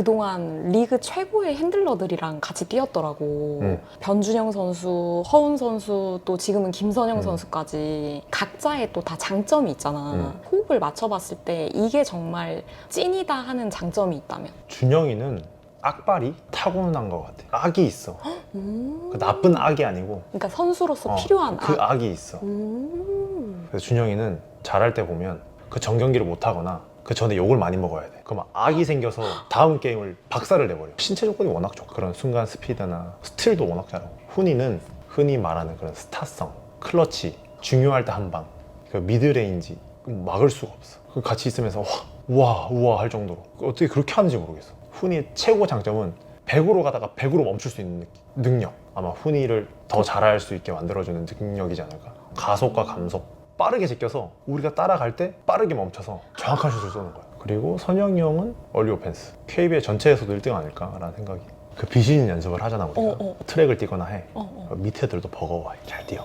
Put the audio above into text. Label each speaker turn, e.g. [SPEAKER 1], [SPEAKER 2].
[SPEAKER 1] 그동안 리그 최고의 핸들러들이랑 같이 뛰었더라고.
[SPEAKER 2] 음.
[SPEAKER 1] 변준영 선수, 허운 선수, 또 지금은 김선영
[SPEAKER 2] 음.
[SPEAKER 1] 선수까지 각자의 또 다 장점이 있잖아.
[SPEAKER 2] 음.
[SPEAKER 1] 호흡을 맞춰봤을 때 이게 정말 찐이다 하는 장점이 있다면?
[SPEAKER 2] 준영이는 악발이 타고난 것 같아. 악이 있어.
[SPEAKER 1] 음.
[SPEAKER 2] 그 나쁜 악이 아니고
[SPEAKER 1] 그러니까 선수로서
[SPEAKER 2] 어,
[SPEAKER 1] 필요한
[SPEAKER 2] 그
[SPEAKER 1] 악.
[SPEAKER 2] 악이 있어.
[SPEAKER 1] 음.
[SPEAKER 2] 그래서 준영이는 잘할 때 보면 그 정경기를 못 하거나 그 전에 욕을 많이 먹어야 돼. 그럼 악이 생겨서 다음 게임을 박살을 내버려. 신체 조건이 워낙 좋고 그런 순간 스피드나 스틸도 워낙 잘하고. 훈이는 흔히 말하는 그런 스타성, 클러치, 중요할 때 한 방, 그 미드레인지 막을 수가 없어. 그 같이 있으면서 와, 우와, 우와 할 정도로 어떻게 그렇게 하는지 모르겠어. 훈이의 최고 장점은 100으로 가다가 100으로 멈출 수 있는 능력. 아마 훈이를 더 잘할 수 있게 만들어주는 능력이지 않을까. 가속과 감속. 빠르게 제껴서 우리가 따라갈 때 빠르게 멈춰서 정확한 슛을 쏘는 거야. 그리고 선영이 형은 얼리 오펜스. KBL 전체에서도 1등 아닐까라는 생각이. 그 비신 연습을 하잖아 우리가.
[SPEAKER 1] 어, 어.
[SPEAKER 2] 트랙을 뛰거나 해.
[SPEAKER 1] 어, 어.
[SPEAKER 2] 밑에 들도 버거워. 잘 뛰어.